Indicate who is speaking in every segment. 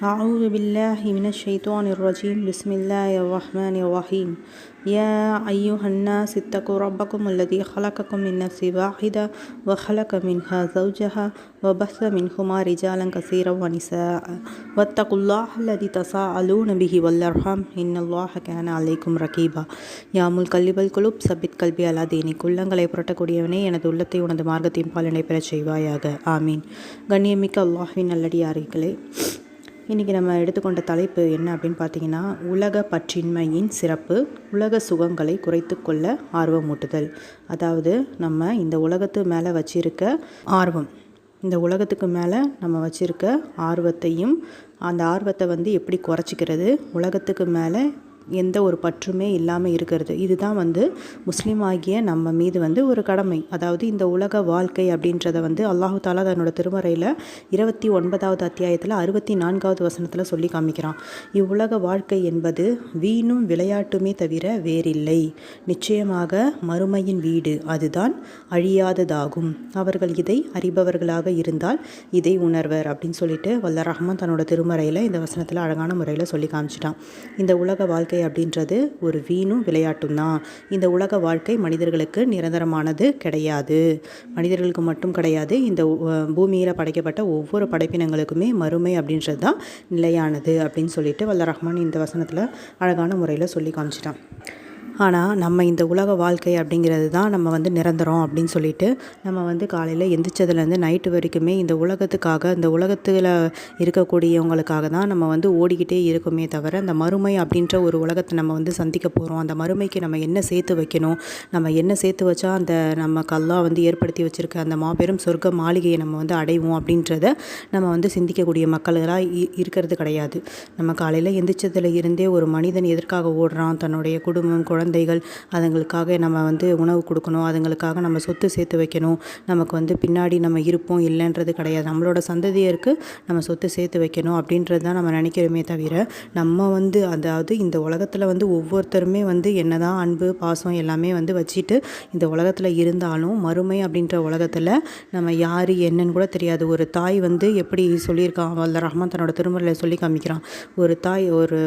Speaker 1: أعوذ بالله من الشيطان الرجيم بسم الله الرحمن الرحيم يا أيها الناس اتقوا ربكم الذي خلقكم من نفس واحدة وخلق منها زوجها وبث منهما رجالا كثيرا ونساء واتقوا الله الذي تساءلون به والأرحام إن الله كان عليكم رقيبا يا முல்கல்லிப் القلوب சபித் கல்வி அலா தீனி குள்ளங்களை புரட்டக்கூடியவனே எனது உள்ளத்தை உனது மார்க்கத்தின் பாலனை பெறச் செய்வாயாக ஆமீன் கண்ணியமிக்க அல்லாஹ்வின் நல்லடியார்களே இன்றைக்கி நம்ம எடுத்துக்கொண்ட தலைப்பு என்ன அப்படின்னு பார்த்தீங்கன்னா உலக பற்றின்மையின் சிறப்பு உலக சுகங்களை குறைத்து கொள்ள ஆர்வமூட்டுதல். அதாவது நம்ம இந்த உலகத்து மேலே வச்சிருக்க ஆர்வம் இந்த உலகத்துக்கு மேலே நம்ம வச்சிருக்க ஆர்வத்தையும் அந்த ஆர்வத்தை வந்து எப்படி குறைச்சிக்கிறது உலகத்துக்கு மேலே எந்த ஒரு பற்றுமே இல்லாமல் இருக்கிறது. இதுதான் வந்து முஸ்லீம் ஆகிய நம்ம மீது வந்து ஒரு கடமை. அதாவது இந்த உலக வாழ்க்கை அப்படின்றத வந்து அல்லாஹு தாலா தன்னோட திருமறையில் இருபத்தி ஒன்பதாவது அத்தியாயத்தில் அறுபத்தி நான்காவது வசனத்தில் சொல்லி காமிக்கிறான். இவ்வுலக வாழ்க்கை என்பது வீணும் விளையாட்டுமே தவிர வேறில்லை. நிச்சயமாக மறுமையின் வீடு அதுதான் அழியாததாகும். அவர்கள் இதை அறிபவர்களாக இருந்தால் இதை உணர்வர் அப்படின்னு சொல்லிட்டு வல்ல ரஹ்மான் தன்னோட திருமறையில் இந்த வசனத்தில் அழகான முறையில் சொல்லி காமிச்சிட்டான். இந்த உலக வாழ்க்கை வாழ்க்கை அப்படின்றது ஒரு வீணும் விளையாட்டும் தான். இந்த உலக வாழ்க்கை மனிதர்களுக்கு நிரந்தரமானது கிடையாது. மனிதர்களுக்கு மட்டும் கிடையாது இந்த பூமியில் படைக்கப்பட்ட ஒவ்வொரு படைப்பினங்களுக்குமே மறுமை அப்படின்றது தான் நிலையானது அப்படின்னு சொல்லிட்டு வல்ல ரஹ்மான் இந்த வசனத்தில் அழகான முறையில் சொல்லி காமிச்சிட்டான். ஆனால் நம்ம இந்த உலக வாழ்க்கை அப்படிங்கிறது தான் நம்ம வந்து நிரந்தரம் அப்படின்னு சொல்லிட்டு நம்ம வந்து காலையில் எந்திரிச்சதுலேருந்து நைட்டு வரைக்குமே இந்த உலகத்துக்காக இந்த உலகத்தில் இருக்கக்கூடியவங்களுக்காக தான் நம்ம வந்து ஓடிக்கிட்டே இருக்குமே தவிர அந்த மறுமை அப்படின்ற ஒரு உலகத்தை நம்ம வந்து சந்திக்க போகிறோம் அந்த மறுமைக்கு நம்ம என்ன சேர்த்து வைக்கணும்? நம்ம என்ன சேர்த்து வச்சா அந்த நம்ம கல்லா வந்து ஏற்படுத்தி வச்சுருக்க அந்த மாபெரும் சொர்க்க மாளிகையை நம்ம வந்து அடைவோம் அப்படின்றத நம்ம வந்து சிந்திக்கக்கூடிய மக்களாக இருக்கிறது கிடையாது. நம்ம காலையில் எந்திரிச்சதுல இருந்தே ஒரு மனிதன் எதற்காக ஓடுறான்? தன்னுடைய குடும்பம் குழந்தைகள் அதுங்களுக்காக நம்ம வந்து உணவு கொடுக்கணும் அதுங்களுக்காக நம்ம சொத்து சேர்த்து வைக்கணும். நமக்கு வந்து பின்னாடி நம்ம இருப்போம் இல்லைன்றது கிடையாது. நம்மளோட சந்ததியருக்கு நம்ம சொத்து சேர்த்து வைக்கணும் அப்படின்றது தான் நம்ம நினைக்கிறோமே தவிர நம்ம வந்து அதாவது இந்த உலகத்தில் வந்து ஒவ்வொருத்தருமே வந்து என்ன தான் அன்பு பாசம் எல்லாமே வந்து வச்சுட்டு இந்த உலகத்தில் இருந்தாலும் மறுமை அப்படின்ற உலகத்தில் நம்ம யார் என்னன்னு கூட தெரியாது. ஒரு தாய் வந்து எப்படி சொல்லியிருக்கான் வல்ல ரஹ்மான் தன்னோட திருமறையில் சொல்லி காமிக்கிறான். ஒரு தாய் ஒரு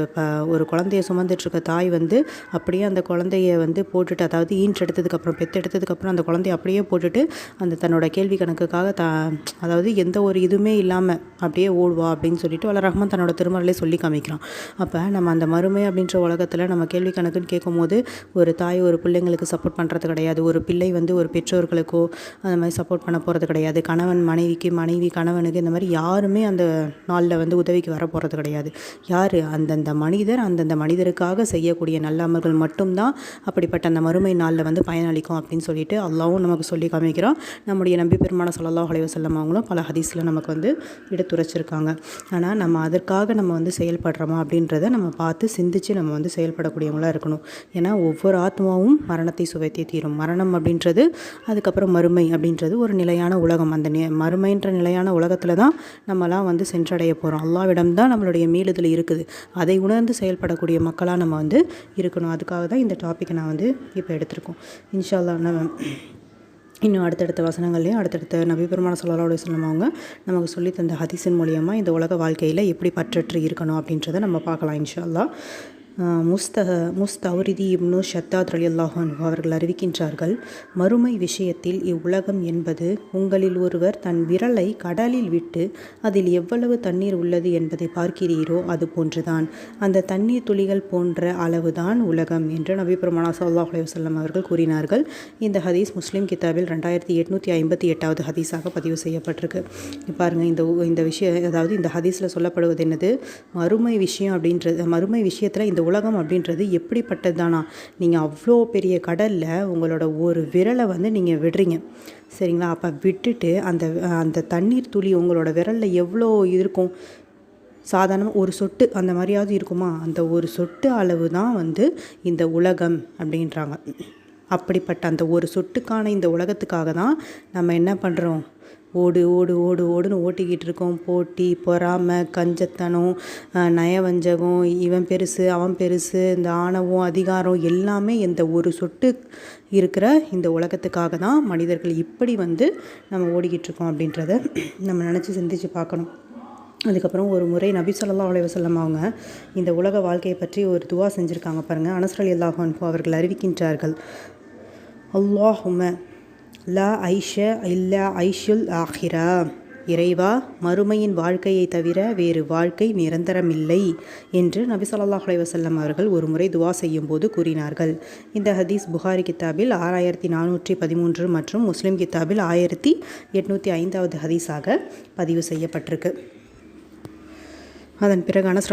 Speaker 1: ஒரு குழந்தைய சுமந்துட்டுருக்க தாய் வந்து அப்படியே அந்த குழந்தைய வந்து போட்டுட்டு அதாவது ஈன்று எடுத்ததுக்கப்புறம் பெற்று எடுத்ததுக்கப்புறம் அந்த குழந்தைய அப்படியே போட்டுட்டு அந்த தன்னோட கேள்வி கணக்குக்காக த அதாவது எந்த ஒரு இதுவுமே இல்லாமல் அப்படியே ஓடுவா அப்படின்னு சொல்லிட்டு வள ரஹ்மான் தன்னோட திருமறையிலே சொல்லி காமிக்கிறான். அப்போ நம்ம அந்த மறுமை அப்படின்ற உலகத்தில் நம்ம கேள்வி கணக்குன்னு கேட்கும்போது ஒரு தாய் ஒரு பிள்ளைங்களுக்கு சப்போர்ட் பண்ணுறது கிடையாது. ஒரு பிள்ளை வந்து ஒரு பெற்றோர்களுக்கோ அந்த மாதிரி சப்போர்ட் பண்ண போகிறது கிடையாது. கணவன் மனைவிக்கு மனைவி கணவனுக்கு இந்த மாதிரி யாருமே அந்த நாளில் வந்து உதவிக்கு வர போகிறது கிடையாது. யார்? அந்தந்த மனிதர் அந்தந்த மனிதருக்காக செய்யக்கூடிய நல்ல அமல்கள் மட்டும்தான் அப்படிப்பட்ட அந்த மறுமை நாளில் வந்து பயனளிக்கும் அப்படின்னு சொல்லிட்டு அல்லாவும் நமக்கு சொல்லி காமிக்கிறோம். நம்முடைய நம்பி பெருமான சொல்லலாம் அலைவசல்லம் அவங்களும் பல ஹதீஸில் நமக்கு வந்து எடுத்துரைச்சிருக்காங்க. ஆனால் நம்ம அதற்காக நம்ம வந்து செயல்படுறோமா அப்படின்றத நம்ம பார்த்து சிந்தித்து நம்ம வந்து செயல்படக்கூடியவங்களாக இருக்கணும். ஏன்னா ஒவ்வொரு ஆத்மாவும் மரணத்தை சுவைத்தே தீரும். மரணம் அப்படின்றது அதுக்கப்புறம் மறுமை அப்படின்றது ஒரு நிலையான உலகம். அந்த நி மறுமைன்ற நிலையான உலகத்தில் தான் நம்மலாம் வந்து சென்றடைய போகிறோம் அல்லாவிடம் தான் நம்மளுடைய மீளுதல் இருக்குது. அதை உணர்ந்து செயல்படக்கூடிய மக்களாக நம்ம வந்து இருக்கணும். அதுக்காக தான் இந்த டாப்பிக்கை நான் வந்து இப்போ எடுத்திருக்கோம். இன்ஷால்லா நம்ம இன்னும் அடுத்தடுத்த வசனங்கள்லையும் அடுத்தடுத்த நபிபெருமான பெருமான சொல்லலோட நமக்கு சொல்லி தந்த ஹதீஸின் மூலியமாக இந்த உலக வாழ்க்கையில் எப்படி பற்றற்று இருக்கணும் அப்படின்றத நம்ம பார்க்கலாம் இன்ஷால்லா முஸ்தக முஸ்தௌரிதி இப்னு ஷத்தாத் அலி அல்லாஹான் அவர்கள் அறிவிக்கின்றார்கள் மறுமை விஷயத்தில் இவ்வுலகம் என்பது உங்களில் ஒருவர் தன் விரலை கடலில் விட்டு அதில் எவ்வளவு தண்ணீர் உள்ளது என்பதை பார்க்கிறீரோ அது போன்றுதான். அந்த தண்ணீர் துளிகள் போன்ற அளவுதான் உலகம் என்று நபி பெருமானா சல்லாஹ் அலைவசல்லம் அவர்கள் கூறினார்கள். இந்த ஹதீஸ் முஸ்லீம் கிதாபில் ரெண்டாயிரத்தி எட்நூற்றி ஐம்பத்தி எட்டாவது ஹதீஸாக பதிவு செய்யப்பட்டிருக்கு. பாருங்கள் இந்த இந்த விஷயம் அதாவது இந்த ஹதீஸில் சொல்லப்படுவது என்னது? மறுமை விஷயம் அப்படின்றது மறுமை விஷயத்தில் இந்த உலகம் அப்படின்றது எப்படிப்பட்டது தானா நீங்கள் அவ்வளோ பெரிய கடலில் உங்களோட ஒரு விரலை வந்து நீங்கள் விடுறீங்க. சரிங்களா? அப்போ விட்டுட்டு அந்த அந்த தண்ணீர் துளி உங்களோட விரலில் எவ்வளோ இருக்கும்? சாதாரணமாக ஒரு சொட்டு அந்த மாதிரியாவது இருக்குமா? அந்த ஒரு சொட்டு அளவு தான் வந்து இந்த உலகம் அப்படின்றாங்க. அப்படிப்பட்ட அந்த ஒரு சொட்டுக்கான இந்த உலகத்துக்காக தான் நம்ம என்ன பண்ணுறோம் ஓடு ஓடு ஓடு ஓடுன்னு ஓட்டிக்கிட்டு இருக்கோம் போட்டி பொறாமை கஞ்சத்தனம் நயவஞ்சகம் இவன் பெருசு அவன் பெருசு இந்த ஆணவம் அதிகாரம் எல்லாமே இந்த ஒரு சொட்டு இருக்கிற இந்த உலகத்துக்காக தான் மனிதர்கள் இப்படி வந்து நம்ம ஓடிக்கிட்டு இருக்கோம் அப்படின்றத நம்ம நினச்சி சிந்திச்சு பார்க்கணும். அதுக்கப்புறம் ஒரு முறை நபி ஸல்லல்லாஹு அலைஹி அவங்க இந்த உலக வாழ்க்கையை பற்றி ஒரு துவா செஞ்சுருக்காங்க பாருங்கள் அனஸ் ரலியல்லாஹு அவர்கள் அறிவிக்கின்றார்கள். அல்லாஹும லா ஐஷ இல்லா ஐஷுல் ஆஹிரா இறைவா மறுமையின் வாழ்க்கையை தவிர வேறு வாழ்க்கை நிரந்தரமில்லை என்று நபி ஸல்லல்லாஹு அலைஹி அவர்கள் ஒரு முறை துவா செய்யும் போது கூறினார்கள். இந்த ஹதீஸ் புகாரி கித்தாபில் ஆறாயிரத்தி நானூற்றி பதிமூன்று மற்றும் முஸ்லிம் கித்தாபில் ஆயிரத்தி எட்நூற்றி ஐந்தாவது ஹதீஸாக பதிவு செய்யப்பட்டிருக்கு. அதன் பிறகு அனஸ்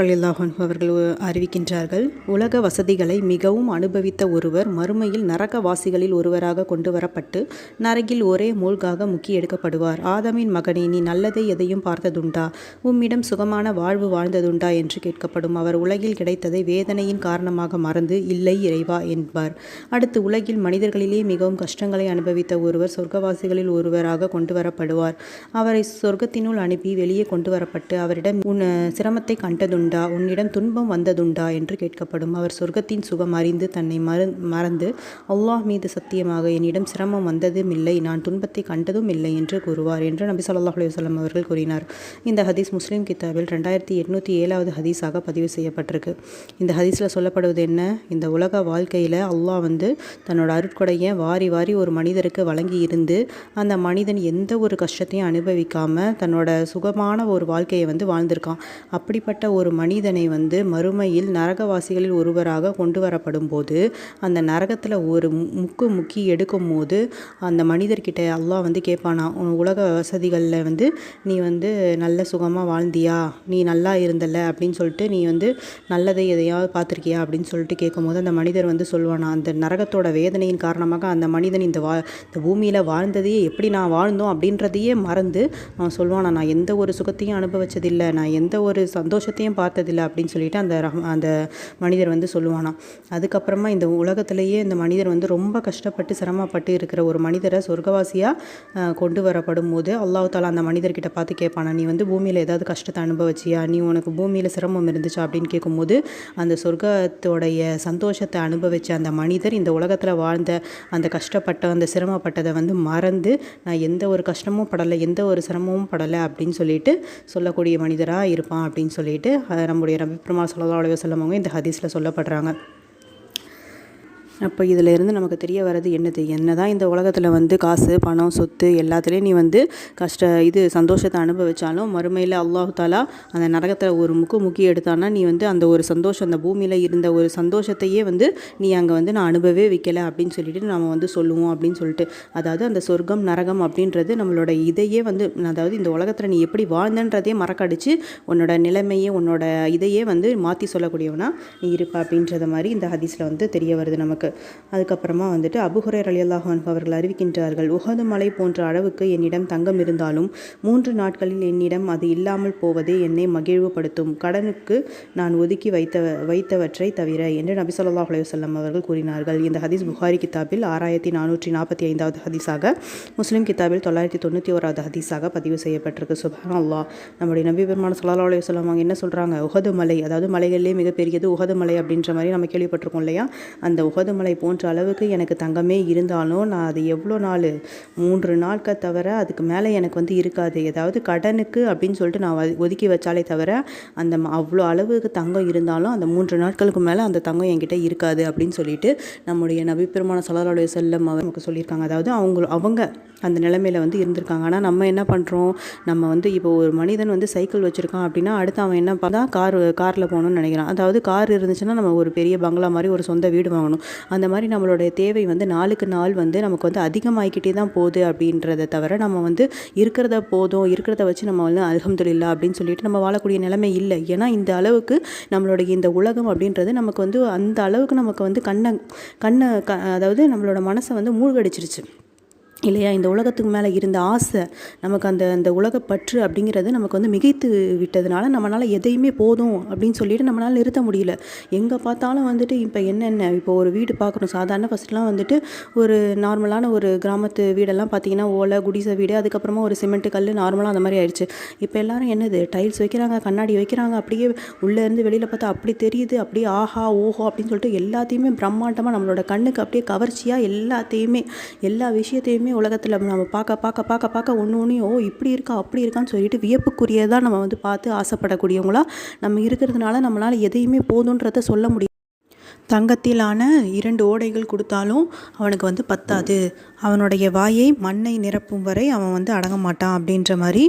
Speaker 1: அவர்கள் அறிவிக்கின்றார்கள் உலக வசதிகளை மிகவும் அனுபவித்த ஒருவர் மறுமையில் நரகவாசிகளில் ஒருவராக கொண்டு வரப்பட்டு நரகில் ஒரே மூழ்காக முக்கி எடுக்கப்படுவார். ஆதமின் மகனே நீ நல்லதை எதையும் பார்த்ததுண்டா? உம்மிடம் சுகமான வாழ்வு வாழ்ந்ததுண்டா? என்று கேட்கப்படும். அவர் உலகில் கிடைத்ததை வேதனையின் காரணமாக மறந்து இல்லை இறைவா என்பார். அடுத்து உலகில் மனிதர்களிலே மிகவும் கஷ்டங்களை அனுபவித்த ஒருவர் சொர்க்கவாசிகளில் ஒருவராக கொண்டு வரப்படுவார் அவரை சொர்க்கத்தினுள் அனுப்பி வெளியே கொண்டு வரப்பட்டு அவரிடம் உன் சிரமத்தை கண்டதுண்டா? உன்னிடம் துன்பம் வந்ததுண்டா? என்று கேட்கப்படும். அவர் சொர்க்கத்தின் சுகம் அறிந்து தன்னை மறு மறந்து அல்லாஹ் மீது சத்தியமாக என்னிடம் சிரமம் வந்ததும் இல்லை. நான் துன்பத்தை கண்டதும் இல்லை என்று கூறுவார் என்று நபி சொல்லாஹ் அலுவலம் அவர்கள் கூறினார். இந்த ஹதீஸ் முஸ்லீம் கித்தாபில் ரெண்டாயிரத்தி எட்நூற்றி ஏழாவது ஹதீஸாக பதிவு செய்யப்பட்டிருக்கு. இந்த ஹதீஸில் சொல்லப்படுவது என்ன? இந்த உலக வாழ்க்கையில் அல்லாஹ் வந்து தன்னோட அருட்கொடையை வாரி வாரி ஒரு மனிதருக்கு வழங்கி இருந்து அந்த மனிதன் எந்த ஒரு கஷ்டத்தையும் அனுபவிக்காமல் தன்னோட சுகமான ஒரு வாழ்க்கையை வந்து வாழ்ந்திருக்கான். அப்படிப்பட்ட ஒரு மனிதனை வந்து மறுமையில் நரகவாசிகளில் ஒருவராக கொண்டு வரப்படும் போது அந்த நரகத்தில் ஒரு முக்கு முக்கி எடுக்கும் போது அந்த மனிதர்கிட்ட அல்லாஹ் வந்து கேட்பானா உன் உலக வசதிகளில் வந்து நீ வந்து நல்ல சுகமாக வாழ்ந்தியா? நீ நல்லா இருந்தல்ல? அப்படின்னு சொல்லிட்டு நீ வந்து நல்லதை எதையாவது பார்த்துருக்கியா? அப்படின்னு சொல்லிட்டு கேட்கும்போது அந்த மனிதர் வந்து சொல்லுவானா அந்த நரகத்தோட வேதனையின் காரணமாக அந்த மனிதன் இந்த வா இந்த பூமியில் வாழ்ந்ததையே எப்படி நான் வாழ்ந்தோம்? அப்படின்றதையே மறந்து அவன் சொல்லுவானா நான் எந்த ஒரு சுகத்தையும் அனுபவிச்சதில்லை. நான் எந்த ஒரு சந்தோஷத்தையும் பார்த்ததில்லை அப்படின்னு சொல்லிட்டு அந்த அந்த மனிதர் வந்து சொல்லுவானாம். அதுக்கப்புறமா இந்த உலகத்திலேயே இந்த மனிதர் வந்து ரொம்ப கஷ்டப்பட்டு சிரமப்பட்டு இருக்கிற ஒரு மனிதரை சொர்க்கவாசியாக கொண்டு வரப்படும் போது அல்லாஹ் தாலா அந்த மனிதர்கிட்ட பார்த்து கேட்பானா நீ வந்து பூமியில் ஏதாவது கஷ்டத்தை அனுபவிச்சியா? நீ உனக்கு பூமியில் சிரமம் இருந்துச்சா? அப்படின்னு கேட்கும்போது அந்த சொர்க்கத்தோடைய சந்தோஷத்தை அனுபவிச்ச அந்த மனிதர் இந்த உலகத்தில் வாழ்ந்த அந்த கஷ்டப்பட்ட அந்த சிரமப்பட்டதை வந்து மறந்து நான் எந்த ஒரு கஷ்டமும் படலை எந்த ஒரு சிரமமும் படலை அப்படின்னு சொல்லிட்டு சொல்லக்கூடிய மனிதராக இருப்பான் அப்படின்னு சொல்லிட்டு நம்முடைய ரபி பெருமாள் சொல்லா அலைய சொல்லவங்க இந்த ஹதீஸில் சொல்லப்படுறாங்க. அப்போ இதில் இருந்து நமக்கு தெரிய வர்றது என்னது? என்ன தான் இந்த உலகத்தில் வந்து காசு பணம் சொத்து எல்லாத்துலேயும் நீ வந்து கஷ்ட இது சந்தோஷத்தை அனுபவித்தாலும் மறுமையில் அல்லாஹ் தாலா அந்த நரகத்தில் ஒரு முக்கு முக்கி எடுத்தானா நீ வந்து அந்த ஒரு சந்தோஷம் அந்த பூமியில் இருந்த ஒரு சந்தோஷத்தையே வந்து நீ அங்கே வந்து நான் அனுபவே வைக்கல அப்படின்னு சொல்லிட்டு நம்ம வந்து சொல்லுவோம் அப்படின்னு சொல்லிட்டு. அதாவது அந்த சொர்க்கம் நரகம் அப்படின்றது நம்மளோட இதையே வந்து அதாவது இந்த உலகத்தில் நீ எப்படி வாழ்ந்தன்றதே மறக்கடிச்சு உன்னோட நிலைமையே உன்னோட இதையே வந்து மாற்றி சொல்லக்கூடியவனா நீ இருப்ப அப்படின்றத மாதிரி இந்த ஹதீஸில் வந்து தெரிய வருது நமக்கு. அதுக்கப்புறமா வந்துட்டு அபுஹுரேர் அலியல்லாஹ் அவர்கள் அறிவிக்கின்றார்கள் உகது மலை போன்ற அளவுக்கு என்னிடம் தங்கம் இருந்தாலும் மூன்று நாட்களில் என்னிடம் அது இல்லாமல் போவதே என்னை மகிழ்வுபடுத்தும். கடனுக்கு நான் ஒதுக்கி வைத்த வைத்தவற்றை தவிர என்று நபி ஸல்லல்லாஹு அலைஹி அவர்கள் கூறினார்கள். இந்த ஹதீஸ் புகாரி கித்தாபில் ஆறாயிரத்தி நானூற்றி நாற்பத்தி ஐந்தாவது ஹதீஸாக முஸ்லீம் கித்தாபில் தொள்ளாயிரத்தி தொண்ணூற்றி ஓராவது ஹதீஸாக பதிவு செய்யப்பட்டிருக்கு. சுபான் அல்லா நம்முடைய நபி பெருமான சல்லா அலைஹி அவங்க என்ன சொல்கிறாங்க உகது மலை அதாவது மலைகளிலே மிகப்பெரியது உகது மலை அப்படின்ற மாதிரி நம்ம கேள்விப்பட்டிருக்கோம் இல்லையா? அந்த உகது மலை போன்ற அளவுக்கு எனக்கு தங்கமே இருந்தாலும் நான் அது எவ்வளோ நாள்? மூன்று நாட்கள் தவிர அதுக்கு மேலே எனக்கு வந்து இருக்காது. ஏதாவது கடனுக்கு அப்படின்னு சொல்லிட்டு நான் வ- ஒதுக்கி வச்சாலே தவிர அந்த அவ்வளோ அளவுக்கு தங்கம் இருந்தாலும் அந்த மூன்று நாட்களுக்கு மேலே அந்த தங்கம் என்கிட்ட இருக்காது அப்படின்னு சொல்லிட்டு நம்முடைய நபிப்பெருமான சலாலுடைய செல்லம் அவர் நமக்கு சொல்லியிருக்காங்க. அதாவது அவங்க அவங்க அந்த நிலைமையில் வந்து இருந்திருக்காங்க. ஆனால் நம்ம என்ன பண்ணுறோம் நம்ம வந்து இப்போ ஒரு மனிதன் வந்து சைக்கிள் வச்சுருக்கான் அப்படின்னா அடுத்து அவன் என்ன பார்த்தா கார் காரில் போகணும்னு நினைக்கிறான். அதாவது கார் இருந்துச்சுன்னா நம்ம ஒரு பெரிய பங்களா மாதிரி ஒரு சொந்த வீடு வாங்கணும். அந்த மாதிரி நம்மளுடைய தேவை வந்து நாளுக்கு நாள் வந்து நமக்கு வந்து அதிகமாகிக்கிட்டே தான் போகுது அப்படின்றத தவிர நம்ம வந்து இருக்கிறத போதும் இருக்கிறத வச்சு நம்ம வந்து அலகம்துல்லா அப்படின்னு சொல்லிட்டு நம்ம வாழக்கூடிய நிலைமை இல்லை. ஏன்னா இந்த அளவுக்கு நம்மளுடைய இந்த உலகம் அப்படின்றது நமக்கு வந்து அந்த அளவுக்கு நமக்கு வந்து கண்ணை கண்ணை க அதாவது நம்மளோட மனசை வந்து மூழ்கடிச்சிருச்சு. இல்லையா? இந்த உலகத்துக்கு மேலே இருந்த ஆசை நமக்கு அந்த அந்த உலகப்பற்று அப்படிங்கிறது நமக்கு வந்து மிகைத்து விட்டதுனால நம்மளால் எதையுமே போதும் அப்படின்னு சொல்லிட்டு நம்மளால் நிறுத்த முடியல. எங்கே பார்த்தாலும் வந்துட்டு இப்போ என்னென்ன? இப்போ ஒரு வீடு பார்க்கணும். சாதாரண ஃபஸ்ட்லாம் வந்துட்டு ஒரு நார்மலான ஒரு கிராமத்து வீடெல்லாம் பார்த்தீங்கன்னா ஓலை குடிசை வீடு அதுக்கப்புறமா ஒரு சிமெண்ட் கல் நார்மலாக அந்த மாதிரி ஆயிடுச்சு. இப்போ எல்லாரும் என்னது? டைல்ஸ் வைக்கிறாங்க கண்ணாடி வைக்கிறாங்க அப்படியே உள்ளேருந்து வெளியில் பார்த்தா அப்படி தெரியுது அப்படியே ஆஹா ஓஹோ அப்படின்னு சொல்லிட்டு எல்லாத்தையுமே பிரம்மாண்டமாக நம்மளோட கண்ணுக்கு அப்படியே கவர்ச்சியாக எல்லாத்தையுமே எல்லா விஷயத்தையுமே உலகத்தில் நம்ம பார்க்க பார்க்க பார்க்க பார்க்க ஒன்று ஒன்றையும் ஓ இப்படி இருக்கா அப்படி இருக்கான்னு சொல்லிட்டு வியப்புக்குரியதாக நம்ம வந்து பார்த்து ஆசைப்படக்கூடியவங்களா நம்ம இருக்கிறதுனால நம்மளால் எதையுமே போதுன்றதை சொல்ல முடியும். தங்கத்திலான இரண்டு ஓடைகள் கொடுத்தாலும் அவனுக்கு வந்து பத்தாது. அவனுடைய வாயை மண்ணை நிரப்பும் வரை அவன் வந்து அடங்க மாட்டான் அப்படின்ற மாதிரி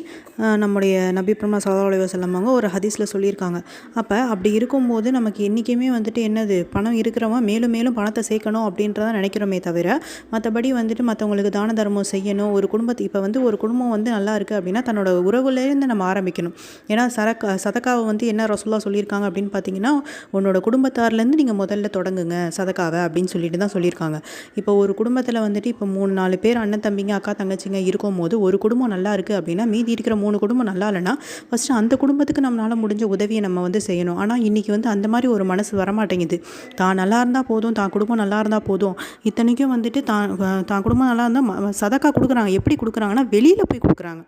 Speaker 1: நம்முடைய நபி பிரம்மா சல்லா அலைஹி ஒரு ஹதீஸில் சொல்லியிருக்காங்க. அப்போ அப்படி இருக்கும்போது நமக்கு என்றைக்குமே வந்துட்டு என்னது? பணம் இருக்கிறவன் மேலும் மேலும் பணத்தை சேர்க்கணும் அப்படின்றத நினைக்கிறோமே தவிர மற்றபடி வந்துட்டு மற்றவங்களுக்கு தான தர்மம் செய்யணும் ஒரு குடும்பத்தை இப்போ வந்து ஒரு குடும்பம் வந்து நல்லா இருக்குது அப்படின்னா தன்னோட உறவுலேருந்து நம்ம ஆரம்பிக்கணும். ஏன்னா சரக்கா சதக்காவை வந்து என்ன ரசூல்லா சொல்லியிருக்காங்க அப்படின்னு பார்த்தீங்கன்னா உன்னோட குடும்பத்தார்லேருந்து நீங்கள் முதல்ல தொடங்குங்க சதக்காவை அப்படின்னு சொல்லிட்டு தான் சொல்லியிருக்காங்க. இப்போ ஒரு குடும்பத்தில் வந்துட்டு இப்போ மூணு மூணு நாலு பேர் அண்ணன் தம்பிங்க அக்கா தங்கச்சிங்க இருக்கும் போது ஒரு குடும்பம் நல்லா இருக்குது அப்படின்னா மீதி இருக்கிற மூணு குடும்பம் நல்லா இல்லைன்னா ஃபஸ்ட்டு அந்த குடும்பத்துக்கு நம்மளால் முடிஞ்ச உதவியை நம்ம வந்து செய்யணும். ஆனால் இன்றைக்கி வந்து அந்த மாதிரி ஒரு மனசு வரமாட்டேங்குது. தான் நல்லா இருந்தால் போதும் தான் குடும்பம் நல்லா இருந்தால் போதும். இத்தனைக்கும் வந்துட்டு தான் தான் குடும்பம் நல்லா இருந்தால் சதக்கா கொடுக்குறாங்க. எப்படி கொடுக்குறாங்கன்னா வெளியில் போய் கொடுக்குறாங்க.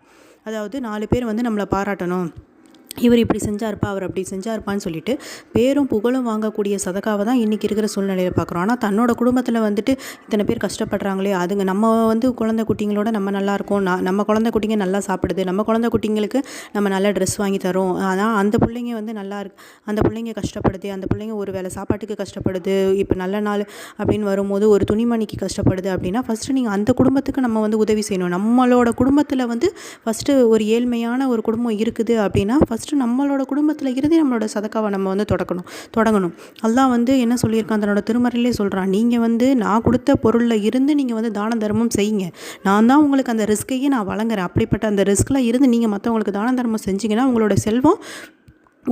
Speaker 1: அதாவது நாலு பேர் வந்து நம்மளை பாராட்டணும். இவர் இப்படி செஞ்சாருப்பா அவர் அப்படி செஞ்சாருப்பான்னு சொல்லிட்டு பேரும் புகழும் வாங்கக்கூடிய சதக்காவை தான் இன்றைக்கி இருக்கிற சூழ்நிலையில் பார்க்குறோம் ஆனால் தன்னோட குடும்பத்தில் வந்துட்டு இத்தனை பேர் கஷ்டப்படுறாங்களே அதுங்க நம்ம வந்து குழந்தை குட்டிங்களோட நம்ம நல்லா இருக்கோம் நான் நம்ம குழந்தை குட்டிங்க நல்லா சாப்பிடுது நம்ம குழந்தை குட்டிங்களுக்கு நம்ம நல்ல ட்ரெஸ் வாங்கி தரோம். ஆனால் அந்த பிள்ளைங்க வந்து நல்லா இருக்கு அந்த பிள்ளைங்க கஷ்டப்படுது அந்த பிள்ளைங்க ஒரு வேளை சாப்பாட்டுக்கு கஷ்டப்படுது இப்போ நல்ல நாள் அப்படின்னு வரும்போது ஒரு துணிமணிக்கு கஷ்டப்படுது அப்படின்னா ஃபஸ்ட்டு நீங்கள் அந்த குடும்பத்துக்கு நம்ம வந்து உதவி செய்யணும். நம்மளோட குடும்பத்தில் வந்து ஃபஸ்ட்டு ஒரு ஏழ்மையான ஒரு குடும்பம் இருக்குது அப்படின்னா ஃபஸ்ட்டு நம்மளோட குடும்பத்தில் இருந்து நம்மளோட சதக்காவை நம்ம வந்து தொடக்கணும் தொடங்கணும். அல்லாஹ் வந்து என்ன சொல்லியிருக்கான்? தன்னோட திருமறையிலே சொல்கிறான் நீங்கள் வந்து நான் கொடுத்த பொருளில் இருந்து நீங்கள் வந்து தான தர்மம் செய்யுங்க. நான் தான் உங்களுக்கு அந்த ரிஸ்க்கையே நான் வழங்குறேன். அப்படிப்பட்ட அந்த ரிஸ்கில் இருந்து நீங்கள் மற்றவங்களுக்கு தான தர்மம் செஞ்சீங்கன்னா உங்களோட செல்வம்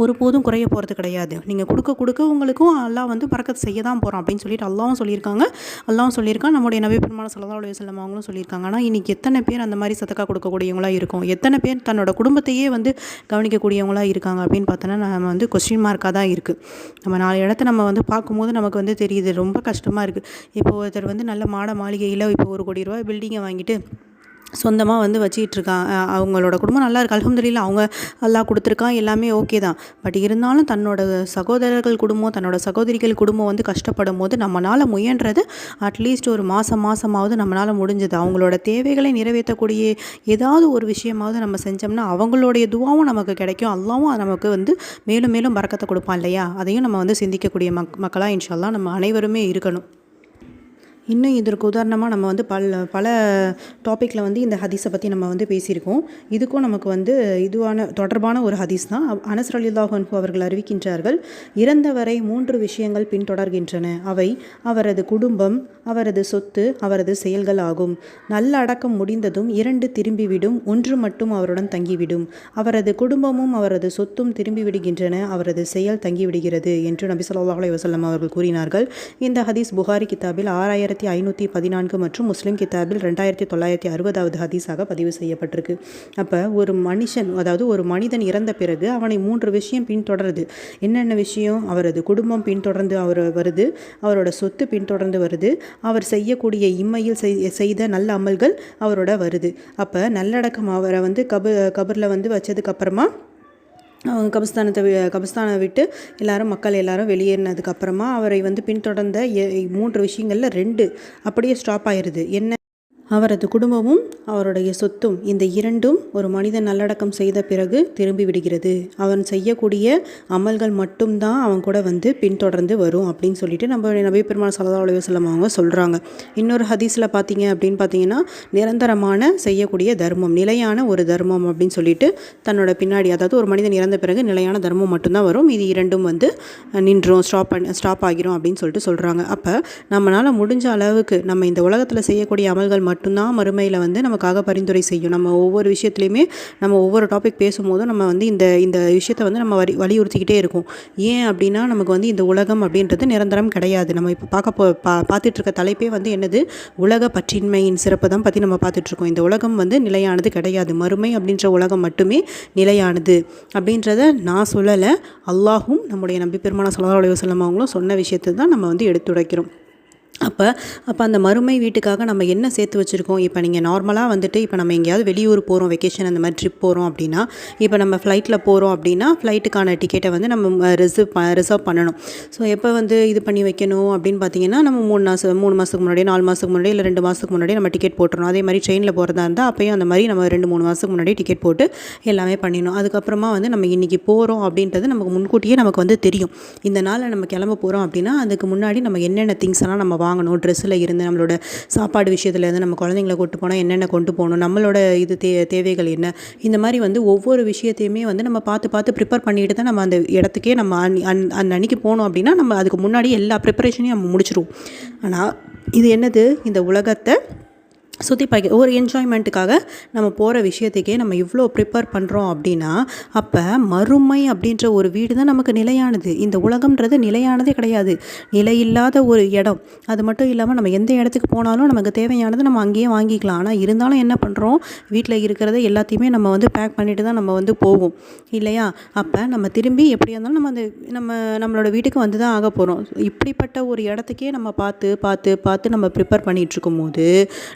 Speaker 1: ஒருபோதும் குறைய போகிறது கிடையாது. நீங்கள் கொடுக்க கொடுக்க உங்களுக்கும் அல்லாஹ் வந்து பறக்க செய்ய தான் போகிறோம் அப்படின்னு சொல்லிட்டு அல்லாவும் சொல்லியிருக்காங்க. அல்லாவும் சொல்லியிருக்கான். நம்முடைய நபி பெருமான சல்லா அலுவலி செல்லம் அவங்களும் சொல்லியிருக்காங்க. ஆனால் இன்றைக்கி எத்தனை பேர் அந்த மாதிரி சத்தக்கா கொடுக்கக்கூடியவங்களா இருக்கும்? எத்தனை பேர் தன்னோட குடும்பத்தையே வந்து கவனிக்கக்கூடியவங்களாக இருக்காங்க அப்படின்னு பார்த்தோன்னா நம்ம வந்து கொஸ்டின் மார்க்காக தான் இருக்குது நம்ம நாலு இடத்த நம்ம வந்து பார்க்கும்போது நமக்கு வந்து தெரியுது. ரொம்ப கஷ்டமாக இருக்குது இப்போ ஒருத்தர் வந்து நல்ல மாட மாளிகையில் இப்போ ஒரு கோடி ரூபாய் பில்டிங்கை வாங்கிட்டு சொந்தமாக வந்து வச்சிக்கிட்டு இருக்கான் அவங்களோட குடும்பம் நல்லா இருக்கு. அல்ஹம்துலில்லாஹ் அவங்க நல்லா கொடுத்துருக்கான் எல்லாமே ஓகே தான். பட் இருந்தாலும் தன்னோட சகோதரர்கள் குடும்பம் தன்னோட சகோதரிகள் குடும்பம் வந்து கஷ்டப்படும் போது நம்மளால் முயன்றது அட்லீஸ்ட் ஒரு மாதம் மாதமாவது நம்மளால் முடிஞ்சது. அவங்களோட தேவைகளை நிறைவேற்றக்கூடிய ஏதாவது ஒரு விஷயமாவது நம்ம செஞ்சோம்னா அவங்களுடைய துவாவும் நமக்கு கிடைக்கும். அல்லாவும் நமக்கு வந்து மேலும் மேலும் பறக்கத்தை கொடுப்பான் இல்லையா? அதையும் நம்ம வந்து சிந்திக்கக்கூடிய மக் மக்களாக இன்ஷால்லாம் நம்ம அனைவருமே இருக்கணும். இன்னும் இதற்கு உதாரணமாக நம்ம வந்து பல பல டாப்பிக்கில் வந்து இந்த ஹதீஸை பற்றி நம்ம வந்து பேசியிருக்கோம். இதுக்கும் நமக்கு வந்து இதுவான தொடர்பான ஒரு ஹதீஸ் தான். அனசர் அனஸ் அவர்கள் அறிவிக்கின்றார்கள் இறந்தவரை மூன்று விஷயங்கள் பின்தொடர்கின்றன. அவை அவரது குடும்பம் அவரது சொத்து அவரது செயல்கள் ஆகும். நல்ல அடக்கம் முடிந்ததும் இரண்டு திரும்பிவிடும் ஒன்று மட்டும் அவருடன் தங்கிவிடும். அவரது குடும்பமும் அவரது சொத்தும் திரும்பிவிடுகின்றன அவரது செயல் தங்கிவிடுகிறது என்று நபி ஸல்லல்லாஹு அலைஹி வசல்லம் அவர்கள் கூறினார்கள். இந்த ஹதீஸ் புகாரி கிதாபில் ஆறாயிரத்தி ஐநூற்றி பதினான்கு மற்றும் முஸ்லீம் கிதாபில் ரெண்டாயிரத்தி தொள்ளாயிரத்தி அறுபதாவது ஹதீஸாக பதிவு செய்யப்பட்டிருக்கு. அப்போ ஒரு மனுஷன் அதாவது ஒரு மனிதன் இறந்த பிறகு அவனை மூன்று விஷயம் பின்தொடருது. என்னென்ன விஷயம்? அவரது குடும்பம் பின்தொடர்ந்து அவர் வருது அவரோட சொத்து பின்தொடர்ந்து வருது அவர் செய்யக்கூடிய இம்மையில் செய்- செய்த நல்ல அமல்கள் அவரோட வருது. அப்போ நல்லடக்கம் அவரை வந்து கபு கபரில் வந்து வச்சதுக்கப்புறமா அவங்க கபஸ்தானத்தை கபஸ்தானை விட்டு எல்லாரும் மக்கள் எல்லாரும் வெளியேறினதுக்கப்புறமா அவரை வந்து பின்தொடர்ந்த எ- மூன்று விஷயங்களில் ரெண்டு அப்படியே ஸ்டாப் ஆயிடுது என்ன அவரது குடும்பமும் அவருடைய சொத்தும் இந்த இரண்டும் ஒரு மனிதன் நல்லடக்கம் செய்த பிறகு திரும்பி விடுகிறது அவன் செய்யக்கூடிய அமல்கள் மட்டும்தான் அவன் கூட வந்து பின்தொடர்ந்து வரும் அப்படின்னு சொல்லிட்டு நம்ம நபி பெருமாள் சல்லா அலைஹி அவங்க சொல்கிறாங்க இன்னொரு ஹதீஸில் பார்த்தீங்க அப்படின்னு பார்த்தீங்கன்னா நிரந்தரமான செய்யக்கூடிய தர்மம் நிலையான ஒரு தர்மம் அப்படின்னு சொல்லிட்டு தன்னோட பின்னாடி அதாவது ஒரு மனிதன் இறந்த பிறகு நிலையான தர்மம் மட்டும்தான் வரும். இது இரண்டும் வந்து நின்றோம் ஸ்டாப் பண்ண ஸ்டாப் ஆகிரும் அப்படின்னு சொல்லிட்டு சொல்கிறாங்க அப்போ நம்மளால் முடிஞ்ச அளவுக்கு நம்ம இந்த உலகத்தில் செய்யக்கூடிய அமல்கள் மட்டும் மட்டும்தான் மறுமையில் வந்து நமக்காக பரிந்துரை செய்யும். நம்ம ஒவ்வொரு விஷயத்துலையுமே நம்ம ஒவ்வொரு டாபிக் பேசும்போதும் நம்ம வந்து இந்த இந்த விஷயத்தை வந்து நம்ம வரி வலியுறுத்திக்கிட்டே இருக்கோம். ஏன் அப்படின்னா நமக்கு வந்து இந்த உலகம் அப்படின்றது நிரந்தரம் கிடையாது. நம்ம இப்போ பார்க்க போ பா பார்த்துட்ருக்க தலைப்பே வந்து என்னது? உலக பற்றின்மையின் சிறப்பு தான் பற்றி நம்ம பார்த்துட்ருக்கோம் இந்த உலகம் வந்து நிலையானது கிடையாது. மறுமை அப்படின்ற உலகம் மட்டுமே நிலையானது அப்படின்றத நான் சொல்லலை. அல்லாஹும் நம்முடைய நம்பி பெருமான சல்லா அலுவலம் அவங்களும் சொன்ன விஷயத்தை தான் நம்ம வந்து எடுத்துரைக்கிறோம். அப்போ அப்போ அந்த மறுமை வீட்டுக்காக நம்ம என்ன சேர்த்து வச்சுருக்கோம்? இப்போ நீங்கள் நார்மலாக வந்துட்டு இப்போ நம்ம எங்கேயாவது வெளியூர் போகிறோம் வெக்கேஷன் அந்த மாதிரி ட்ரிப் போகிறோம் அப்படின்னா இப்போ நம்ம ஃப்ளைட்டில் போகிறோம் அப்படின்னா ஃப்ளைட்டுக்கான டிக்கெட்டை வந்து நம்ம ரிசர்வ் ப ரிசர்வ் பண்ணணும். ஸோ எப்போ வந்து இது பண்ணி வைக்கணும் அப்படின்னு பார்த்தீங்கன்னா நம்ம மூணு மாதம் மூணு மாதத்துக்கு முன்னாடியே நாலு மாதத்துக்கு முன்னாடி இல்லை ரெண்டு மாதத்துக்கு முன்னாடி நம்ம டிக்கெட் போட்டுறோம் அதே மாதிரி ட்ரெயினில் போகிறதா இருந்தால் அப்போயும் அந்த மாதிரி நம்ம ரெண்டு மூணு மாதத்துக்கு முன்னாடி டிக்கெட் போட்டு எல்லாமே பண்ணிடணும். அதுக்கப்புறமா வந்து நம்ம இன்றைக்கி போகிறோம் அப்படின்றது நமக்கு முன்கூட்டியே நமக்கு வந்து தெரியும். இந்த நாளில் நம்ம கிளம்ப போகிறோம் அப்படின்னா அதுக்கு முன்னாடி நம்ம என்னென்ன திங்ஸ் எல்லாம் நம்ம வாங்கணும் ட்ரெஸ்ஸில் இருந்து நம்மளோட சாப்பாடு விஷயத்துலேருந்து நம்ம குழந்தைங்கள கூட்டு போனால் என்னென்ன கொண்டு போகணும் நம்மளோட இது தே தேவைகள் என்ன? இந்த மாதிரி வந்து ஒவ்வொரு விஷயத்தையுமே வந்து நம்ம பார்த்து பார்த்து ப்ரிப்பேர் பண்ணிட்டு தான் நம்ம அந்த இடத்துக்கே நம்ம அன் அன் அந்த அன்னைக்கு போனோம் அப்படின்னா நம்ம அதுக்கு முன்னாடி எல்லா ப்ரிப்பரேஷனையும் நம்ம முடிச்சிருவோம். ஆனால் இது என்னது? இந்த உலகத்தை சுற்றி பார்க்க ஒரு என்ஜாய்மெண்ட்டுக்காக நம்ம போகிற விஷயத்துக்கே நம்ம இவ்வளோ ப்ரிப்பேர் பண்ணுறோம் அப்படின்னா அப்போ மறுமை அப்படின்ற ஒரு வீடு தான் நமக்கு நிலையானது. இந்த உலகம்ன்றது நிலையானதே கிடையாது. நிலையில்லாத ஒரு இடம். அது மட்டும் இல்லாமல் நம்ம எந்த இடத்துக்கு போனாலும் நமக்கு தேவையானது நம்ம அங்கேயே வாங்கிக்கலாம். ஆனால் இருந்தாலும் என்ன பண்ணுறோம் வீட்டில் இருக்கிறத எல்லாத்தையுமே நம்ம வந்து பேக் பண்ணிட்டு தான் நம்ம வந்து போவோம். இல்லையா? அப்போ நம்ம திரும்பி எப்படியா இருந்தாலும் நம்ம அந்த நம்ம நம்மளோட வீட்டுக்கு வந்து தான் ஆக போகிறோம் இப்படிப்பட்ட ஒரு இடத்துக்கே நம்ம பார்த்து பார்த்து பார்த்து நம்ம ப்ரிப்பேர் பண்ணிகிட்ருக்கும் போது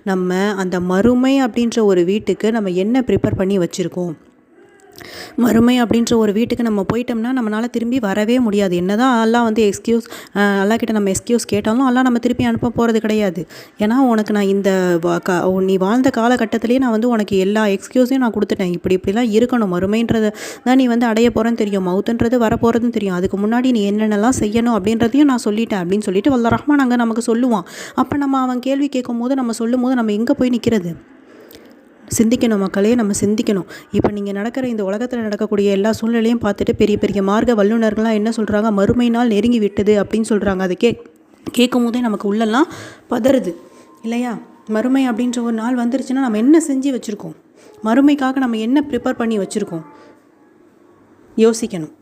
Speaker 1: நம்ம அந்த மறுமை அப்படின்ற ஒரு வீட்டுக்கு நம்ம என்ன ப்ரிப்பேர் பண்ணி வச்சுருக்கோம்? மறுமை அப்படின்ற ஒரு வீட்டுக்கு நம்ம போயிட்டோம்னா நம்மளால் திரும்பி வரவே முடியாது. என்ன தான் எல்லாம் வந்து எக்ஸ்கியூஸ் அல்லாக்கிட்ட நம்ம எக்ஸ்கியூஸ் கேட்டாலும் எல்லாம் நம்ம திருப்பி அனுப்ப போகிறது கிடையாது. ஏன்னா உனக்கு நான் இந்த நீ வாழ்ந்த காலகட்டத்திலேயே நான் வந்து உனக்கு எல்லா எக்ஸ்கியூஸையும் நான் கொடுத்துட்டேன். இப்படி இப்படிலாம் இருக்கணும். மறுமைன்றதை தான் நீ வந்து அடைய போகிறேன்னு தெரியும். மவுத்துன்றது வரப்போகிறதுன்னு தெரியும். அதுக்கு முன்னாடி நீ என்னென்னலாம் செய்யணும் அப்படின்றதையும் நான் சொல்லிட்டேன் அப்படின்னு சொல்லிட்டு வல்ல ரஹ்மான் அங்கே நமக்கு சொல்லுவான். அப்போ நம்ம அவன் கேள்வி கேட்கும் போது நம்ம சொல்லும் போது நம்ம எங்கே போய் நிற்கிறது சிந்திக்கணும் மக்களே நம்ம சிந்திக்கணும். இப்போ நீங்கள் நடக்கிற இந்த உலகத்தில் நடக்கக்கூடிய எல்லா சூழ்நிலையும் பார்த்துட்டு பெரிய பெரிய மார்க்க வல்லுநர்கள்லாம் என்ன சொல்கிறாங்க மறுமை நாள் நெருங்கி விட்டது அப்படின்னு சொல்கிறாங்க அதை கே கேட்கும் போதே நமக்கு உள்ளெல்லாம் பதறுது. இல்லையா? மறுமை அப்படின்ற ஒரு நாள் வந்துருச்சுன்னா நம்ம என்ன செஞ்சு வச்சுருக்கோம்? மறுமைக்காக நம்ம என்ன ப்ரிப்பேர் பண்ணி வச்சுருக்கோம்? யோசிக்கணும்.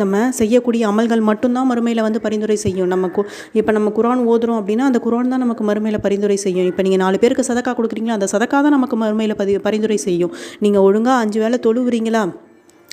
Speaker 1: நம்ம செய்யக்கூடிய அமல்கள் மட்டும்தான் மறுமையில் வந்து பரிந்துரை செய்யும். நம்ம கு இப்போ நம்ம குரான் ஓதுறோம் அப்படின்னா அந்த குரான் தான் நமக்கு மறுமையில் பரிந்துரை செய்யும். இப்போ நீங்கள் நாலு பேருக்கு சதக்கா கொடுக்குறீங்களா அந்த சதக்கா தான் நமக்கு மறுமையில் பதி பரிந்துரை செய்யும். நீங்கள் ஒழுங்காக அஞ்சு வேலை தொழுவுறீங்களா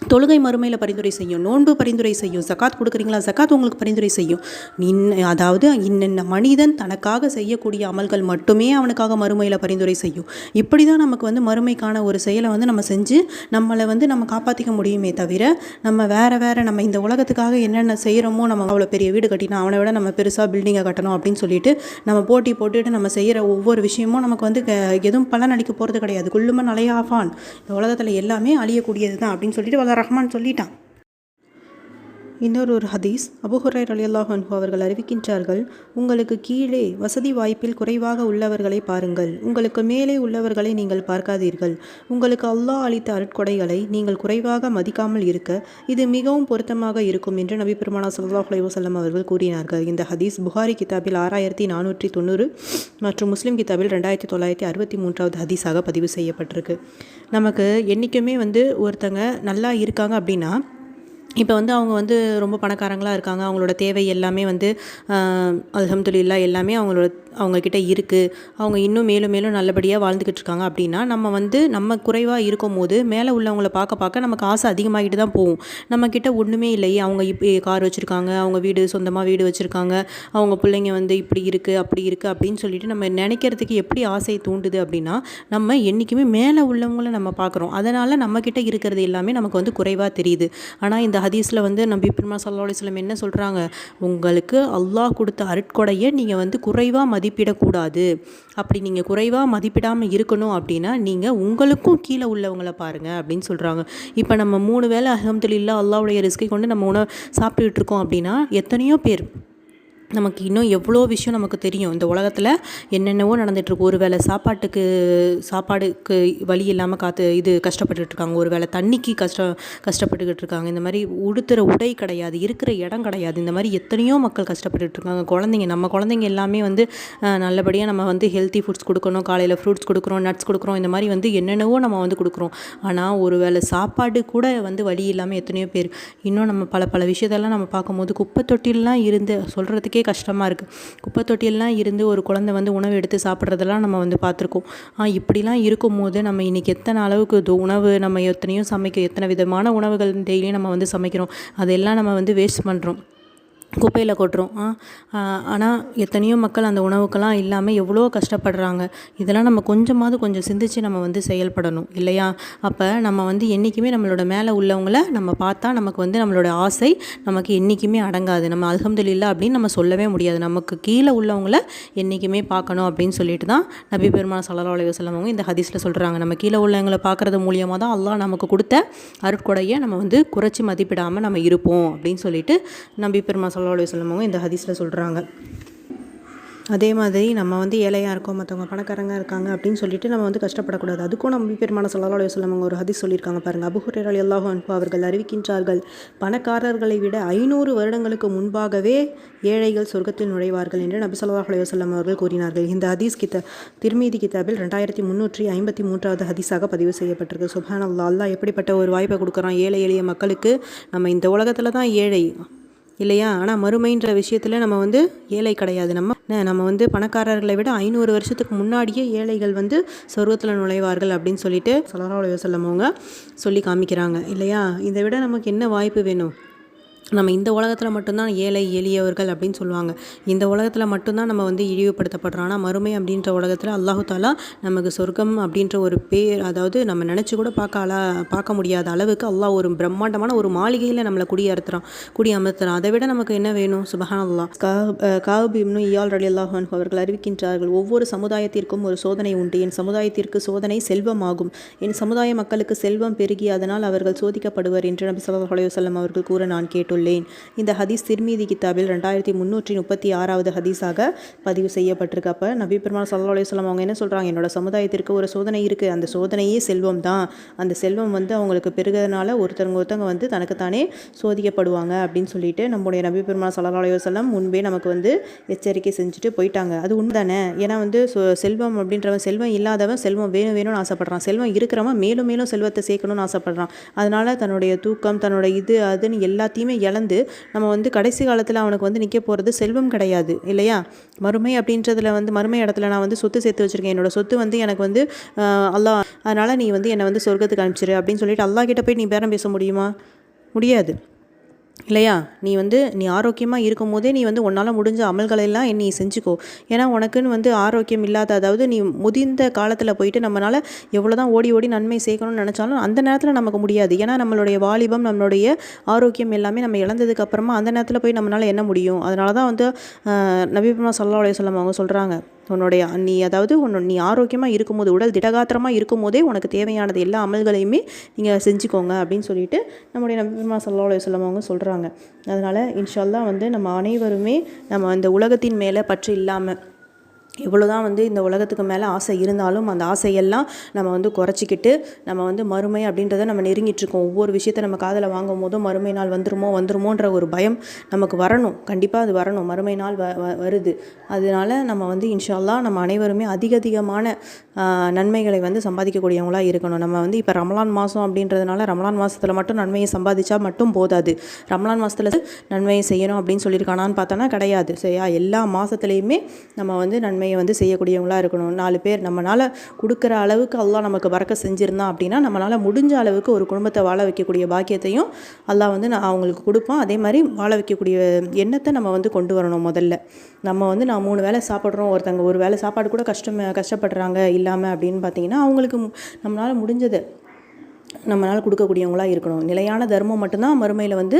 Speaker 1: தொழுகை மறுமையில் பரிந்துரை செய்யும் நோன்பு பரிந்துரை செய்யும் சக்காத் கொடுக்குறீங்களா? சக்காத் உங்களுக்கு பரிந்துரை செய்யும். இன் அதாவது இன்னென்ன மனிதன் தனக்காக செய்யக்கூடிய அமல்கள் மட்டுமே அவனுக்காக மறுமையில் பரிந்துரை செய்யும். இப்படி தான் நமக்கு வந்து மறுமைக்கான ஒரு செயலை வந்து நம்ம செஞ்சு நம்மளை வந்து நம்ம காப்பாற்றிக்க முடியுமே தவிர நம்ம வேறு வேறு நம்ம இந்த உலகத்துக்காக என்னென்ன செய்கிறோமோ நம்ம அவ்வளோ பெரிய வீடு கட்டினா அவனை விட நம்ம பெருசாக பில்டிங்கை கட்டணும் அப்படின்னு சொல்லிட்டு நம்ம போட்டி போட்டுட்டு நம்ம செய்கிற ஒவ்வொரு விஷயமும் நமக்கு வந்து எதுவும் பலன் அளிக்க போகிறது கிடையாது. குள்ளுமன் அலையாஃபான். இந்த உலகத்தில் எல்லாமே அழியக்கூடியது தான் அப்படின்னு சொல்லிட்டு அல்லா ரஹ்மான் சொல்லிட்டான். இன்னொரு ஒரு ஹதீஸ் அபுஹுரை அலியல்லாஹ் அன்ஹு அவர்கள் அறிவிக்கின்றார்கள் உங்களுக்கு கீழே வசதி வாய்ப்பில் குறைவாக உள்ளவர்களை பாருங்கள். உங்களுக்கு மேலே உள்ளவர்களை நீங்கள் பார்க்காதீர்கள். உங்களுக்கு அல்லாஹ் அளித்த அருட்கொடைகளை நீங்கள் குறைவாக மதிக்காமல் இருக்க இது மிகவும் பொருத்தமாக இருக்கும் என்று நபி பெருமானா சல்லாஹ் அலைவசல்லம் அவர்கள் கூறினார்கள். இந்த ஹதீஸ் புகாரி கிதாபில் ஆறாயிரத்தி நானூற்றி தொண்ணூறு மற்றும் முஸ்லீம் கிதாபில் ரெண்டாயிரத்தி தொள்ளாயிரத்தி அறுபத்தி மூன்றாவது ஹதீஸாக பதிவு செய்யப்பட்டிருக்கு. நமக்கு என்றைக்குமே வந்து ஒருத்தங்க நல்லா இருக்காங்க அப்படின்னா இப்போ வந்து அவங்க வந்து ரொம்ப பணக்காரங்களாக இருக்காங்க. அவங்களோட தேவை எல்லாமே வந்து அலமதுல்லா எல்லாமே அவங்களோட அவங்கக்கிட்ட இருக்குது அவங்க இன்னும் மேலும் மேலும் நல்லபடியாக வாழ்ந்துக்கிட்டு இருக்காங்க அப்படின்னா நம்ம வந்து நம்ம குறைவாக இருக்கும் போது மேலே உள்ளவங்களை பார்க்க பார்க்க நமக்கு ஆசை அதிகமாகிட்டு தான் போகும். நம்மக்கிட்ட ஒன்றுமே இல்லையே. அவங்க இப்போ கார் வச்சுருக்காங்க. அவங்க வீடு சொந்தமாக வீடு வச்சுருக்காங்க. அவங்க பிள்ளைங்க வந்து இப்படி இருக்குது அப்படி இருக்குது அப்படின்னு சொல்லிட்டு நம்ம நினைக்கிறதுக்கு எப்படி ஆசையை தூண்டுது அப்படின்னா நம்ம என்றைக்குமே மேலே உள்ளவங்களை நம்ம பார்க்குறோம். அதனால் நம்மக்கிட்ட இருக்கிறது எல்லாமே நமக்கு வந்து குறைவாக தெரியுது. ஆனால் இந்த ஹதீஸில் வந்து நம்பி பெருமா சல்லா அலிஸ்லம் என்ன சொல்கிறாங்க உங்களுக்கு அல்லாஹ் கொடுத்த அருட்கொடையை நீங்கள் வந்து குறைவாக மதிப்பிடக்கூடாது. அப்படி நீங்கள் குறைவாக மதிப்பிடாமல் இருக்கணும் அப்படின்னா நீங்கள் உங்களுக்கும் கீழே உள்ளவங்களை பாருங்கள் அப்படின்னு சொல்கிறாங்க இப்போ நம்ம மூணு வேளை அஹமதுல்லா அல்லாவுடைய ரிஸ்கை கொண்டு நம்ம உணவு சாப்பிட்டுட்டு இருக்கோம் அப்படின்னா எத்தனையோ பேர் நமக்கு இன்னும் எவ்வளோ விஷயம் நமக்கு தெரியும். இந்த உலகத்தில் என்னென்னவோ நடந்துகிட்ருக்கு ஒரு வேளை சாப்பாட்டுக்கு சாப்பாடுக்கு வழி இல்லாமல் காத்து இது கஷ்டப்பட்டுக்கிட்டு இருக்காங்க. ஒரு வேளை தண்ணிக்கு கஷ்ட கஷ்டப்பட்டுக்கிட்டு இருக்காங்க. இந்த மாதிரி உடுத்துகிற உடை கிடையாது. இருக்கிற இடம் கிடையாது. இந்த மாதிரி எத்தனையோ மக்கள் கஷ்டப்பட்டுட்டு இருக்காங்க. குழந்தைங்க நம்ம குழந்தைங்க எல்லாமே வந்து நல்லபடியாக நம்ம வந்து ஹெல்த்தி ஃபுட்ஸ் கொடுக்கணும். காலையில் ஃப்ரூட்ஸ் கொடுக்குறோம் நட்ஸ் கொடுக்குறோம். இந்த மாதிரி வந்து என்னென்னவோ நம்ம வந்து கொடுக்குறோம். ஆனால் ஒரு வேளை சாப்பாடு கூட வந்து வழி இல்லாமல் எத்தனையோ பேர் இன்னும் நம்ம பல பல விஷயத்தெல்லாம் நம்ம பார்க்கும்போது குப்பை தொட்டிலாம் இருந்து சொல்கிறதுக்கே நமக்கே கஷ்டமாக இருக்குது குப்பை தொட்டியெல்லாம் இருந்து ஒரு குழந்தை வந்து உணவு எடுத்து சாப்பிட்றதெல்லாம் நம்ம வந்து பார்த்துருக்கோம். இப்படிலாம் இருக்கும்போது நம்ம இன்றைக்கி எத்தனை அளவுக்கு உணவு நம்ம எத்தனையோ சமைக்க எத்தனை விதமான உணவுகள் டெய்லியும் நம்ம வந்து சமைக்கிறோம். அதெல்லாம் நம்ம வந்து வேஸ்ட் பண்ணுறோம் குப்பையில் கொட்டுறோம். ஆனால் எத்தனையோ மக்கள் அந்த உணவுக்கெல்லாம் இல்லாமல் எவ்வளோ கஷ்டப்படுறாங்க. இதெல்லாம் நம்ம கொஞ்சமாவது கொஞ்சம் சிந்தித்து நம்ம வந்து செயல்படணும் இல்லையா? அப்போ நம்ம வந்து என்றைக்குமே நம்மளோட மேலே உள்ளவங்கள நம்ம பார்த்தா நமக்கு வந்து நம்மளோட ஆசை நமக்கு என்றைக்குமே அடங்காது. நம்ம அலகம்துல்லா அப்படின்னு நம்ம சொல்லவே முடியாது. நமக்கு கீழே உள்ளவங்கள என்றைக்குமே பார்க்கணும் அப்படின்னு சொல்லிட்டு தான் நபி பெருமான சல்லா அலைய சொல்லவங்க இந்த ஹதீஸில் சொல்கிறாங்க நம்ம கீழே உள்ளவங்களை பார்க்குறது மூலியமாக தான் அல்லாஹ் நமக்கு கொடுத்த அருட்கொடையை நம்ம வந்து குறைச்சி மதிப்பிடாமல் நம்ம இருப்போம் அப்படின்னு சொல்லிட்டு நபி பெருமா சல்லா அலி இந்த ஹதீஸில் சொல்கிறாங்க அதே மாதிரி நம்ம வந்து ஏழையாக இருக்கோம் மற்றவங்க பணக்காரங்க இருக்காங்க அப்படின்னு சொல்லிட்டு நம்ம வந்து கஷ்டப்படக்கூடாது. அதுக்கும் நம்ம பெருமான சல்லா அலி ஒரு ஹதீஸ் சொல்லியிருக்காங்க பாருங்கள் அபுஹுரர் அலி அன்பு அவர்கள் அறிவிக்கின்றார்கள் பணக்காரர்களை விட ஐநூறு வருடங்களுக்கு முன்பாகவே ஏழைகள் சொர்க்கத்தில் நுழைவார்கள் என்று நபி சொல்லா அலுவலம் அவர்கள் கூறினார்கள். இந்த ஹதீஸ் கித்த திருமீதி கித்தாபில் ரெண்டாயிரத்தி முந்நூற்றி ஐம்பத்தி மூன்றாவது ஹதீஸாக பதிவு செய்யப்பட்டிருக்கு. சுபான் அல்லா அல்லா எப்படிப்பட்ட ஒரு வாய்ப்பை கொடுக்குறான் ஏழை எளிய மக்களுக்கு? நம்ம இந்த உலகத்தில் தான் ஏழை. இல்லையா? ஆனால் மறுமைன்ற விஷயத்தில் நம்ம வந்து ஏழை கிடையாது. நம்ம நம்ம வந்து பணக்காரர்களை விட ஐநூறு வருஷத்துக்கு முன்னாடியே ஏழைகள் வந்து சொர்க்கத்தில் நுழைவார்கள் அப்படின்னு சொல்லிட்டு சலரா செல்லம் அவங்க சொல்லி காமிக்கிறாங்க இல்லையா? இதை விட நமக்கு என்ன வாய்ப்பு வேணும்? நம்ம இந்த உலகத்தில் மட்டும்தான் ஏழை எளியவர்கள் அப்படின்னு சொல்லுவாங்க. இந்த உலகத்தில் மட்டும்தான் நம்ம வந்து இழிவுபடுத்தப்படுறோம். ஆனால் மறுமை அப்படின்ற உலகத்தில் அல்லாஹு தாலா நமக்கு சொர்க்கம் அப்படின்ற ஒரு பேர் அதாவது நம்ம நினச்சி கூட பார்க்க அலா பார்க்க முடியாத அளவுக்கு அல்லாஹ் ஒரு பிரம்மாண்டமான ஒரு மாளிகையில் நம்மளை குடியேற்றுறான் குடி அமர்த்துறான் அதை விட நமக்கு என்ன வேணும்? சுபஹான் அல்லா காப் இப்னு இயால் அலி அல்லாஹான் அவர்கள் அறிவிக்கின்றார்கள் ஒவ்வொரு சமுதாயத்திற்கும் ஒரு சோதனை உண்டு. என் சமுதாயத்திற்கு சோதனை செல்வமாகும். என் சமுதாய மக்களுக்கு செல்வம் பெருகி அதனால் அவர்கள் சோதிக்கப்படுவர் என்று நபி சொல்லா அலையுசல்லம் அவர்கள் கூற நான் கேட்டுள்ளேன். கொண்டுள்ளேன் இந்த ஹதீஸ் திருமீதி கித்தாபில் ரெண்டாயிரத்தி முந்நூற்றி முப்பத்தி ஆறாவது ஹதீஸாக பதிவு செய்யப்பட்டிருக்கு. அப்போ நபி பெருமாள் சல்லா அலுவலாம் அவங்க என்ன சொல்கிறாங்க என்னோட சமுதாயத்திற்கு ஒரு சோதனை இருக்குது அந்த சோதனையே செல்வம் தான். அந்த செல்வம் வந்து அவங்களுக்கு பெருகிறதுனால ஒருத்தவங்க ஒருத்தவங்க வந்து தனக்குத்தானே சோதிக்கப்படுவாங்க அப்படின்னு சொல்லிட்டு நம்முடைய நபி பெருமாள் சல்லா அலுவலம் முன்பே நமக்கு வந்து எச்சரிக்கை செஞ்சுட்டு போயிட்டாங்க. அது உண்மைதானே? ஏன்னா வந்து செல்வம் அப்படின்றவன் செல்வம் இல்லாதவன் செல்வம் வேணும் வேணும்னு ஆசைப்படுறான். செல்வம் இருக்கிறவன் மேலும் மேலும் செல்வத்தை சேர்க்கணும்னு ஆசைப்படுறான். அதனால் தன்னுடைய தூக்கம் தன்னோட இது அதுன்னு எல்லாத்தையுமே இழந்து நம்ம வந்து கடைசி காலத்தில் அவனுக்கு வந்து நிற்க போகிறது செல்வம் கிடையாது இல்லையா? மறுமை அப்படின்றதுல வந்து மறுமை இடத்துல நான் வந்து சொத்து சேர்த்து வச்சுருக்கேன். என்னோடய சொத்து வந்து எனக்கு வந்து அல்லா அதனால் நீ வந்து என்னை வந்து சொர்க்கத்துக்கு அனுப்பிச்சிரு அப்படின்னு சொல்லிட்டு அல்லா கிட்ட போய் நீ பேரம் பேச முடியுமா? முடியாது. இல்லையா? நீ வந்து நீ ஆரோக்கியமாக இருக்கும் போதே நீ வந்து உன்னால் முடிஞ்ச அமல்களெல்லாம் நீ செஞ்சுக்கோ. ஏன்னா உனக்குன்னு வந்து ஆரோக்கியம் இல்லாத அதாவது நீ முதிர்ந்த காலத்தில் போயிட்டு நம்மளால் எவ்வளோ தான் ஓடி ஓடி நன்மை சேர்க்கணும்னு நினச்சாலும் அந்த நேரத்தில் நமக்கு முடியாது. ஏன்னா நம்மளுடைய வாலிபம் நம்மளுடைய ஆரோக்கியம் எல்லாமே நம்ம இழந்ததுக்கு அப்புறமா அந்த நேரத்தில் போய் நம்மளால் என்ன முடியும்? அதனால தான் வந்து நபிபுமா சல்லா சொல்லம் அவங்க சொல்கிறாங்க உன்னுடைய நீ அதாவது உன் நீ ஆரோக்கியமாக இருக்கும்போது உடல் திடகாத்திரமாக இருக்கும் போதே உனக்கு தேவையானது எல்லா அமல்களையுமே நீங்கள் செஞ்சுக்கோங்க அப்படின்னு சொல்லிட்டு நம்முடைய நபிமா சல்லா அலுவலம் அவங்க சொல்கிறாங்க அதனால் இன்ஷால்லாம் வந்து நம்ம அனைவருமே நம்ம அந்த உலகத்தின் மேலே பற்று இல்லாமல் எவ்வளோ தான் வந்து இந்த உலகத்துக்கு மேலே ஆசை இருந்தாலும் அந்த ஆசையெல்லாம் நம்ம வந்து குறைச்சிக்கிட்டு நம்ம வந்து மறுமை அப்படின்றத நம்ம நெருங்கிட்டுருக்கோம் ஒவ்வொரு விஷயத்தை நம்ம காதில் வாங்கும் போதும் மறுமை நாள் வந்துருமோ வந்துருமோன்ற ஒரு பயம் நமக்கு வரணும். கண்டிப்பாக அது வரணும். மறுமை நாள் வ வருது. அதனால நம்ம வந்து இன்ஷால்லா நம்ம அனைவருமே அதிக அதிகமான நன்மைகளை வந்து சம்பாதிக்கக்கூடியவங்களாக இருக்கணும். நம்ம வந்து இப்போ ரமலான் மாதம் அப்படின்றதுனால ரமலான் மாதத்தில் மட்டும் நன்மையை சம்பாதிச்சா மட்டும் போதாது. ரமலான் மாதத்தில் நன்மையை செய்யணும் அப்படின்னு சொல்லியிருக்கானான்னு பார்த்தோன்னா கிடையாது. சரியா? எல்லா மாதத்துலேயுமே நம்ம வந்து நன்மை கடமையை வந்து செய்யக்கூடியவங்களாக இருக்கணும். நாலு பேர் நம்மளால் கொடுக்குற அளவுக்கு அல்லாஹ் நமக்கு பறக்க செஞ்சுருந்தான் அப்படின்னா நம்மளால் முடிஞ்ச அளவுக்கு ஒரு குடும்பத்தை வாழ வைக்கக்கூடிய பாக்கியத்தையும் அல்லாஹ் வந்து நான் அவங்களுக்கு கொடுப்போம் அதே மாதிரி வாழ வைக்கக்கூடிய எண்ணத்தை நம்ம வந்து கொண்டு வரணும் முதல்ல. நம்ம வந்து நான் மூணு வேலை சாப்பிட்றோம் ஒருத்தங்க ஒரு வேலை சாப்பாடு கூட கஷ்டம் கஷ்டப்படுறாங்க இல்லாமல் அப்படின்னு பார்த்தீங்கன்னா அவங்களுக்கு நம்மளால் முடிஞ்சதை நம்மளால் கொடுக்கக்கூடியவங்களாக இருக்கணும். நிலையான தர்மம் மட்டும்தான் மறுமையில் வந்து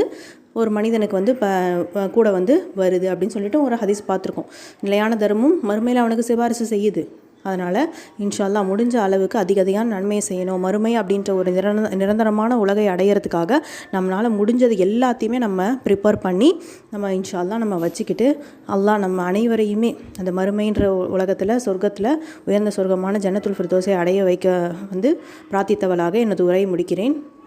Speaker 1: ஒரு மனிதனுக்கு வந்து ப கூட வந்து வருது அப்படின்னு சொல்லிட்டு ஒரு ஹதீஸ் பார்த்துருக்கோம். நிலையான தர்மம் மறுமையில் அவனுக்கு சிபாரிசு செய்யுது. அதனால் இன்ஷால்லா முடிஞ்ச அளவுக்கு அதிக அதிகமான நன்மையை செய்யணும். மறுமை அப்படின்ற ஒரு நிரந்த நிரந்தரமான உலகை அடையிறதுக்காக நம்மளால் முடிஞ்சது எல்லாத்தையுமே நம்ம ப்ரிப்பேர் பண்ணி நம்ம இன்ஷால்லா நம்ம வச்சுக்கிட்டு அல்லா நம்ம அனைவரையுமே அந்த மறுமைன்ற உலகத்தில் சொர்க்கத்தில் உயர்ந்த சொர்க்கமான ஜன்னத்துல் ஃபிர்தோசை அடைய வைக்க வந்து பிரார்த்தித்தவளாக எனது உரையை முடிக்கிறேன்.